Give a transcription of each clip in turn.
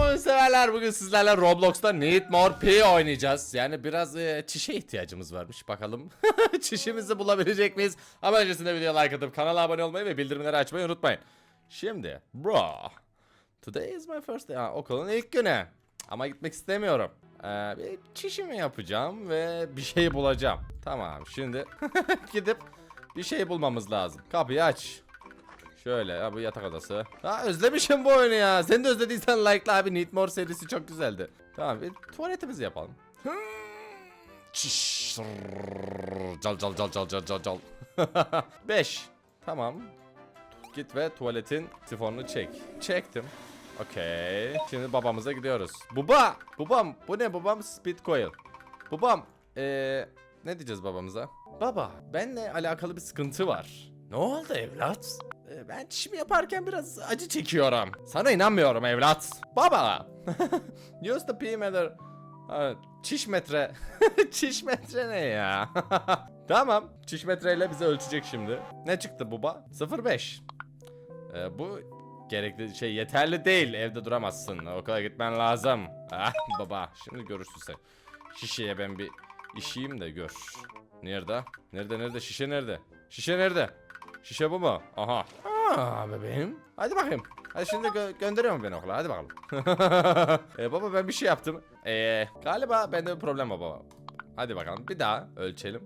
oyun severler bugün sizlerle Roblox'ta Need More P oynayacağız. Yani biraz e, çişe ihtiyacımız varmış bakalım. Çişimizi bulabilecek miyiz? Ama öncesinde videoya like atıp kanala abone olmayı ve bildirimleri açmayı unutmayın. Şimdi bro. Today is my first day. Ha, okulun ilk günü. Ama gitmek istemiyorum. Ee, bir çişimi yapacağım ve bir şey bulacağım. Tamam şimdi gidip bir şey bulmamız lazım. Kapıyı aç. Şöyle ya bu yatak odası. Ha özlemişim bu oyunu ya. Sen de özlediysen like'la abi Need More serisi çok güzeldi. Tamam bir tuvaletimizi yapalım. Çiş. Cal cal cal cal cal cal cal. 5. Tamam. Git ve tuvaletin sifonunu çek. Çektim. Okey. Şimdi babamıza gidiyoruz. Baba! Babam! Bu ne babam? Speed coil. Babam! Eee... Ne diyeceğiz babamıza? Baba, benle alakalı bir sıkıntı var. Ne oldu evlat? Ee, ben çişimi yaparken biraz acı çekiyorum. Sana inanmıyorum evlat. Baba! Use the P meter. Çiş metre. çiş metre ne ya? tamam. Çiş metreyle bize ölçecek şimdi. Ne çıktı baba? 05. Ee, bu gerekli şey yeterli değil. Evde duramazsın. Okula gitmen lazım. Ah baba. Şimdi görürsün sen. Şişeye ben bir işeyim de gör. Nerede? Nerede nerede? Şişe nerede? Şişe nerede? Şişe bu mu? Aha. Aa bebeğim. Hadi bakayım. Hadi şimdi gö- gönderiyor mu beni okula? Hadi bakalım. e, baba ben bir şey yaptım. E, galiba bende bir problem var baba. Hadi bakalım bir daha ölçelim.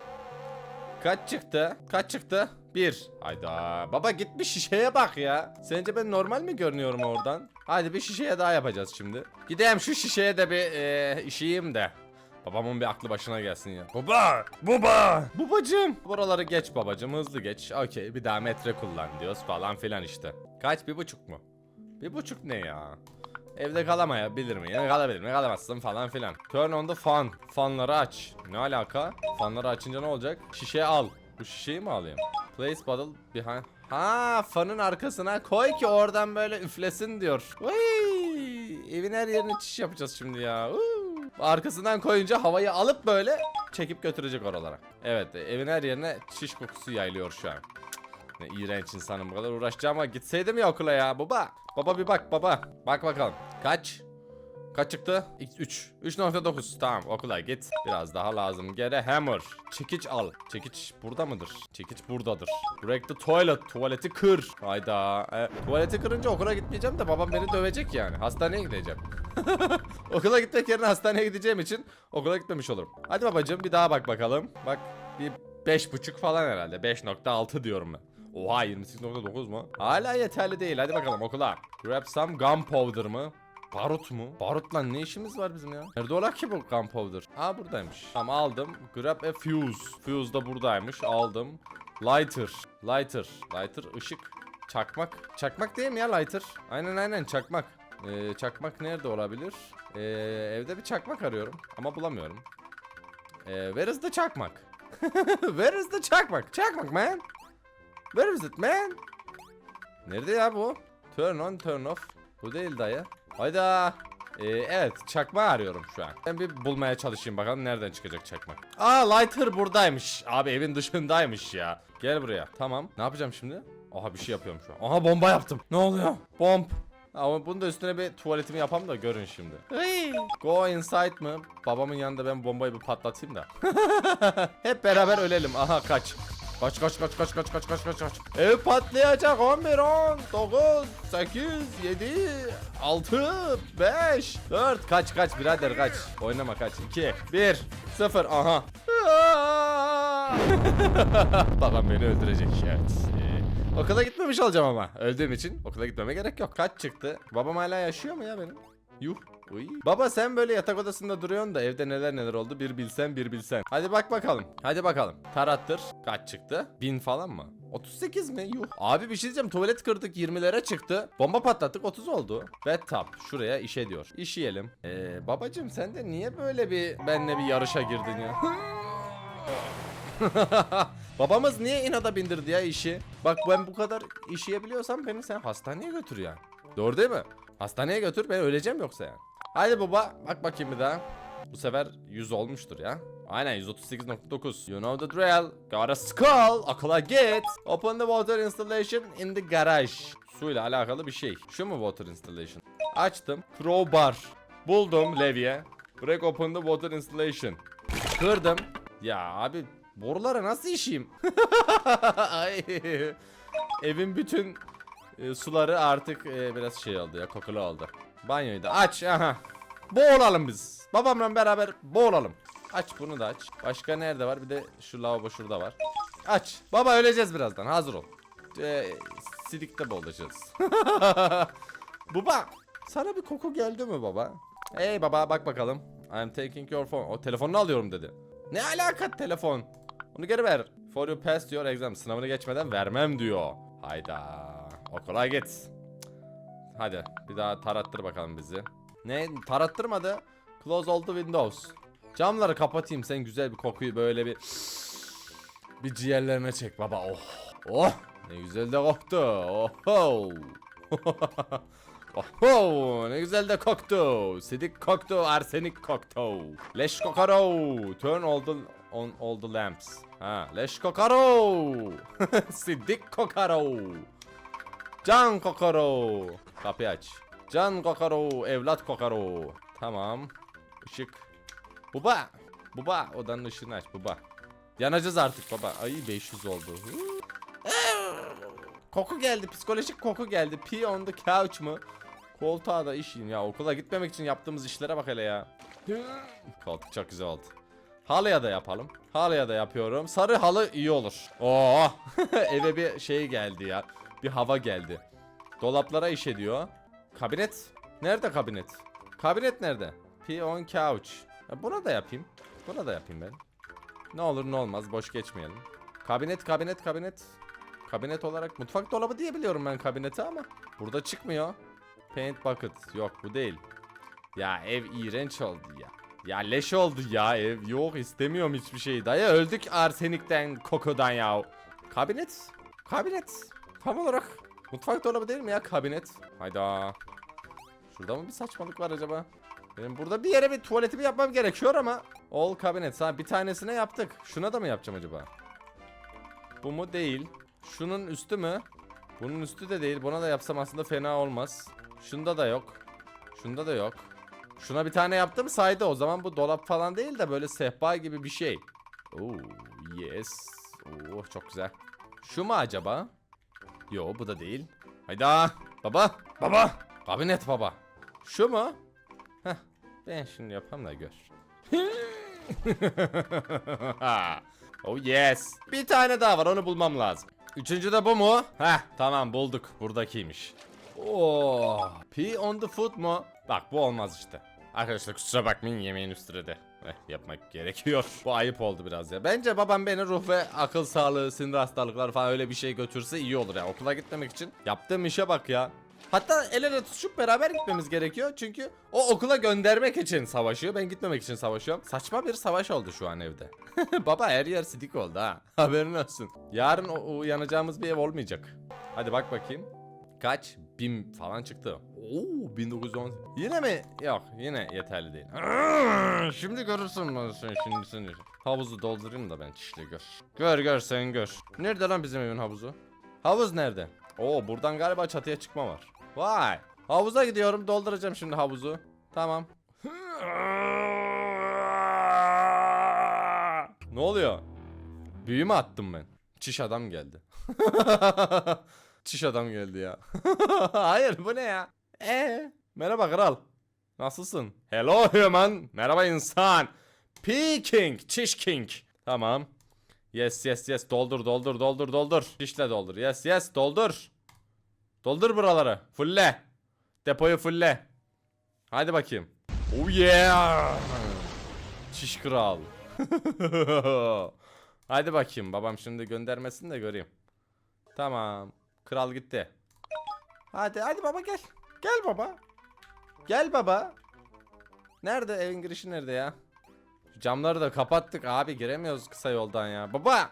Kaç çıktı? Kaç çıktı? Bir. Hayda. Baba gitmiş şişeye bak ya. Sence ben normal mi görünüyorum oradan? Hadi bir şişeye daha yapacağız şimdi. Gideyim şu şişeye de bir e, işeyim de. Babamın bir aklı başına gelsin ya. Baba! Baba! Babacım! Buraları geç babacım hızlı geç. Okey bir daha metre kullan diyoruz falan filan işte. Kaç bir buçuk mu? Bir buçuk ne ya? Evde kalamayabilir mi? Yani kalabilir mi? Kalamazsın falan filan. Turn on the fan. Fanları aç. Ne alaka? Fanları açınca ne olacak? Şişe al. Bu şişeyi mi alayım? Place bottle behind. Ha fanın arkasına koy ki oradan böyle üflesin diyor. Vay! Evin her yerine çiş yapacağız şimdi ya. Uuu. Arkasından koyunca havayı alıp böyle çekip götürecek oralara. Evet evin her yerine çiş kokusu yayılıyor şu an. Ne iğrenç insanım bu kadar uğraşacağım ama gitseydim ya okula ya baba. Baba bir bak baba. Bak bakalım. Kaç? Kaç çıktı? 3. 3.9. Tamam okula git. Biraz daha lazım. Gere hammer. Çekiç al. Çekiç burada mıdır? Çekiç buradadır. Break the toilet. Tuvaleti kır. Hayda. E, tuvaleti kırınca okula gitmeyeceğim de babam beni dövecek yani. Hastaneye gideceğim. okula gitmek yerine hastaneye gideceğim için okula gitmemiş olurum. Hadi babacığım bir daha bak bakalım. Bak bir 5.5 falan herhalde. 5.6 diyorum ben. Oha 28.9 mu? Hala yeterli değil. Hadi bakalım okula. Grab some gunpowder mı? Barut mu? Barutla ne işimiz var bizim ya? Nerede ola ki bu gunpowder? Aa buradaymış. Tamam aldım. Grab a fuse. Fuse da buradaymış. Aldım. Lighter. Lighter. Lighter ışık. Çakmak. Çakmak değil mi ya lighter? Aynen aynen çakmak. Ee, çakmak nerede olabilir? Ee, evde bir çakmak arıyorum. Ama bulamıyorum. Ee, where is the çakmak? where is the çakmak? Çakmak man. Where is it man? Nerede ya bu? Turn on turn off. Bu değil dayı. Hayda. Ee, evet çakma arıyorum şu an. Ben bir bulmaya çalışayım bakalım nereden çıkacak çakmak. Aa lighter buradaymış. Abi evin dışındaymış ya. Gel buraya. Tamam. Ne yapacağım şimdi? Aha bir şey yapıyorum şu an. Aha bomba yaptım. Ne oluyor? Bomb. Ama bunun da üstüne bir tuvaletimi yapam da görün şimdi. Go inside mı? Babamın yanında ben bombayı bir patlatayım da. Hep beraber ölelim. Aha kaç. Kaç kaç kaç kaç kaç kaç kaç kaç kaç. Ev patlayacak 11 10 9 8 7 6 5 4 kaç kaç birader kaç. Oynama kaç. 2 1 0 aha. Babam beni öldürecek evet. Okula gitmemiş olacağım ama. Öldüğüm için okula gitmeme gerek yok. Kaç çıktı? Babam hala yaşıyor mu ya benim? Yuh. Uy. Baba sen böyle yatak odasında duruyorsun da evde neler neler oldu bir bilsen bir bilsen. Hadi bak bakalım. Hadi bakalım. Tarattır. Kaç çıktı? Bin falan mı? 38 mi? Yuh. Abi bir şey diyeceğim. Tuvalet kırdık 20'lere çıktı. Bomba patlattık 30 oldu. Ve tap. Şuraya işe diyor. İşeyelim. Ee, babacım sen de niye böyle bir benle bir yarışa girdin ya? Babamız niye inada bindirdi ya işi? Bak ben bu kadar işeyebiliyorsam beni sen hastaneye götür ya. Doğru değil mi? Hastaneye götür ben öleceğim yoksa yani. Hadi baba bak bakayım bir daha. Bu sefer 100 olmuştur ya. Aynen 138.9. You know the drill. Got a skull. Akıla git. Open the water installation in the garage. Suyla alakalı bir şey. Şu mu water installation? Açtım. Crowbar. Buldum levye. Break open the water installation. Kırdım. Ya abi borulara nasıl işeyim? Ay. Evin bütün e, suları artık e, biraz şey oldu ya kokulu oldu. Banyoyu da aç aha. Boğulalım biz. Babamla beraber boğulalım. Aç bunu da aç. Başka nerede var? Bir de şu lavabo şurada var. Aç. Baba öleceğiz birazdan. Hazır ol. Ee, sidikte boğulacağız. baba sana bir koku geldi mi baba? Hey baba bak bakalım. I'm taking your phone. O telefonunu alıyorum dedi. Ne alaka telefon? Onu geri ver. For you passed your exam. Sınavını geçmeden vermem diyor. Hayda. Okula git. Hadi bir daha tarattır bakalım bizi. Ne tarattırmadı? Close all the windows. Camları kapatayım sen güzel bir kokuyu böyle bir bir ciğerlerine çek baba. Oh. Oh. Ne güzel de koktu. Oho. Oho. Ne güzel de koktu. Sidik koktu, arsenik koktu. Leş kokaro. Turn all the on all the lamps. Ha, leş kokaro. Sidik kokaro. Can kokaro. Kapıyı aç. Can kokaro, evlat kokaro. Tamam. Işık. Baba. Baba odanın ışığını aç baba. Yanacağız artık baba. Ay 500 oldu. koku geldi. Psikolojik koku geldi. Pee on the couch mı? Koltuğa da işin ya. Okula gitmemek için yaptığımız işlere bak hele ya. Koltuk çok güzel oldu. Halıya da yapalım. Halıya da yapıyorum. Sarı halı iyi olur. Oo! Eve bir şey geldi ya. Bir hava geldi. Dolaplara iş ediyor. Kabinet. Nerede kabinet? Kabinet nerede? P on couch. Ya buna da yapayım. Buna da yapayım ben. Ne olur ne olmaz boş geçmeyelim. Kabinet kabinet kabinet. Kabinet olarak mutfak dolabı diye biliyorum ben kabineti ama burada çıkmıyor. Paint bucket. Yok bu değil. Ya ev iğrenç oldu ya. Ya leş oldu ya ev. Yok istemiyorum hiçbir şey. Dayı öldük arsenikten, kokudan ya. Kabinet. Kabinet. Tam olarak mutfak dolabı değil mi ya kabinet? Hayda. Şurada mı bir saçmalık var acaba? Benim burada bir yere bir tuvaletimi yapmam gerekiyor ama All cabinet. Ha bir tanesine yaptık. Şuna da mı yapacağım acaba? Bu mu? Değil. Şunun üstü mü? Bunun üstü de değil. Buna da yapsam aslında fena olmaz. Şunda da yok. Şunda da yok. Şuna bir tane yaptım saydı. O zaman bu dolap falan değil de böyle sehpa gibi bir şey. Oo, yes. Oo, çok güzel. Şu mu acaba? Yo bu da değil. Hayda. Baba. Baba. Kabinet baba. Şu mu? Heh. Ben şimdi yapam da gör. oh yes. Bir tane daha var onu bulmam lazım. Üçüncü de bu mu? Heh tamam bulduk. Buradakiymiş. Oh, pee on the foot mu? Bak bu olmaz işte. Arkadaşlar kusura bakmayın yemeğin üstüne de. Eh, yapmak gerekiyor. Bu ayıp oldu biraz ya. Bence babam beni ruh ve akıl sağlığı, sinir hastalıkları falan öyle bir şey götürse iyi olur ya. Okula gitmemek için. Yaptığım işe bak ya. Hatta el ele tutuşup beraber gitmemiz gerekiyor. Çünkü o okula göndermek için savaşıyor. Ben gitmemek için savaşıyorum. Saçma bir savaş oldu şu an evde. Baba her yer sidik oldu ha. Haberin olsun. Yarın uyanacağımız bir ev olmayacak. Hadi bak bakayım. Kaç? Bin falan çıktı. Oo 1910. Yine mi? Yok yine yeterli değil. Şimdi görürsün ben sen şimdi seni. Havuzu doldurayım da ben çişle gör. Gör gör sen gör. Nerede lan bizim evin havuzu? Havuz nerede? Oo buradan galiba çatıya çıkma var. Vay. Havuza gidiyorum dolduracağım şimdi havuzu. Tamam. ne oluyor? Büyü mü attım ben? Çiş adam geldi. Çiş adam geldi ya. Hayır bu ne ya? Ee, merhaba kral. Nasılsın? Hello human. Merhaba insan. Peking, Çiş King. Tamam. Yes yes yes doldur doldur doldur doldur. Çişle doldur. Yes yes doldur. Doldur buraları. Fulle. Depoyu fulle. Hadi bakayım. Oh yeah. Çiş kral. Hadi bakayım babam şimdi göndermesin de göreyim. Tamam. Kral gitti. Hadi hadi baba gel. Gel baba. Gel baba. Nerede evin girişi nerede ya? Şu camları da kapattık abi giremiyoruz kısa yoldan ya. Baba.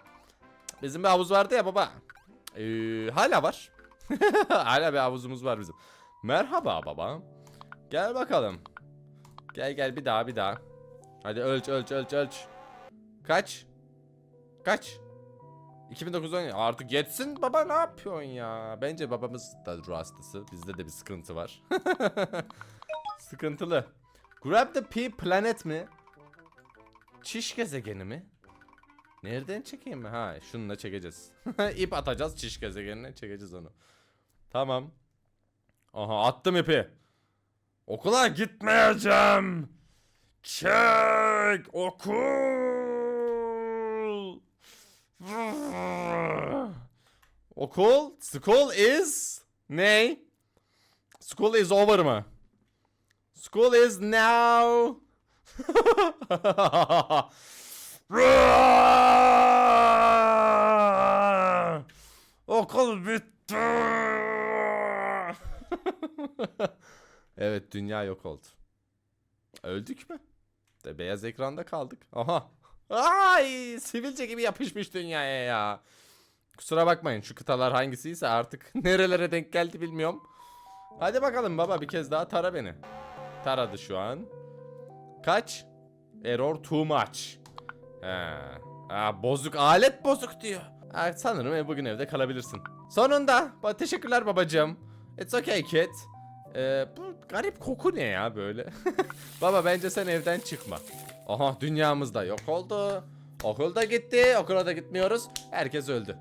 Bizim bir havuz vardı ya baba. Ee, hala var. hala bir havuzumuz var bizim. Merhaba baba. Gel bakalım. Gel gel bir daha bir daha. Hadi ölç ölç ölç ölç. Kaç? Kaç? 2009 10 artık yetsin baba ne yapıyorsun ya? Bence babamız da ruh hastası. Bizde de bir sıkıntı var. Sıkıntılı. Grab the P planet mi? Çiş gezegeni mi? Nereden çekeyim mi? Ha şununla çekeceğiz. İp atacağız çiş gezegenine çekeceğiz onu. Tamam. Aha attım ipi. Okula gitmeyeceğim. Çek okul. Okul? School is ne? School is over mı? School is now. Okul bitti. evet dünya yok oldu. Öldük mü? De beyaz ekranda kaldık. Aha. Ay sivilce gibi yapışmış dünyaya ya. Kusura bakmayın şu kıtalar hangisiyse artık nerelere denk geldi bilmiyorum. Hadi bakalım baba bir kez daha tara beni. Taradı şu an. Kaç? Error too much. Ha. Aa, bozuk alet bozuk diyor. Ha, sanırım e, bugün evde kalabilirsin. Sonunda. Ba teşekkürler babacığım. It's okay kid. Ee, bu garip koku ne ya böyle? Baba bence sen evden çıkma. Aha dünyamız da yok oldu. Okul da gitti. Okula da gitmiyoruz. Herkes öldü.